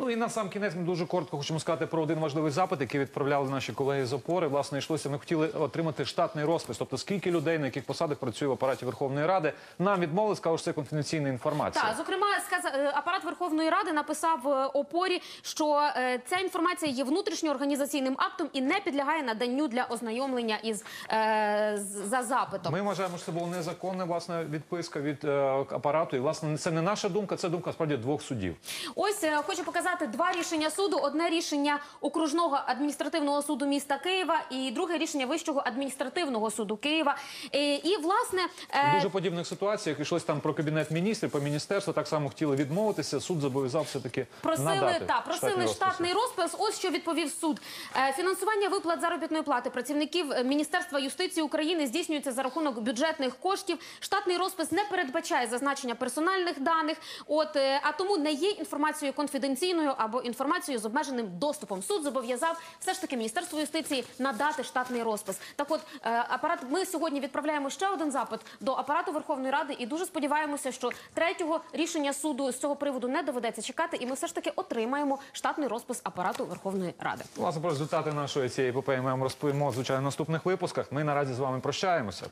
Ну і на сам кінець ми дуже коротко хочемо сказати про один важливий запит, який відправляли наші колеги з опори. Власне, йшлося. Ми хотіли отримати штатний розпис, тобто скільки людей на яких посадах працює в апараті Верховної Ради. Нам відмовили, сказали, що це конфіденційна інформація. Так, зокрема, е, апарат Верховної Ради написав е, опорі, що е, ця інформація є внутрішньоорганізаційним актом і не підлягає наданню для ознайомлення із е, за запитом. Ми вважаємо, що це була незаконна власне відписка від е, апарату. І власне це не наша думка, це думка справді двох судів. Ось хочу показати два рішення суду: одне рішення окружного адміністративного суду міста Києва і друге рішення Вищого адміністративного суду Києва. Е, І власне е, В дуже подібних ситуаціях йшлось там про кабінет міністрів, по міністерству так само хотіли відмовитися. Суд зобов'язав все таки Просили надати та просили штатний розписи. розпис. Ось що відповів суд. Е, Фінансування виплат заробітної плати працівників е, Міністерства юстиції України здійснюється за рахунок бюджетних коштів. Штатний розпис не передбачає зазначення персональних даних. От е, а тому не є інформацією конфіденційною або інформацією з обмеженим доступом. Суд зобов'язав все ж таки Міністерство юстиції надати штатний розпис. Так, от е, апарат, ми сьогодні відправляємо ще один запит до апарату Верховної Ради і дуже сподіваємося, що третього рішення суду з цього приводу не доведеться чекати, і ми все ж таки отримаємо штатний розпис апарату Верховної Ради. Власне, про результати нашої цієї епопеї ми вам розповімо звичайно в наступних випусках. Ми наразі з вами прощаємося.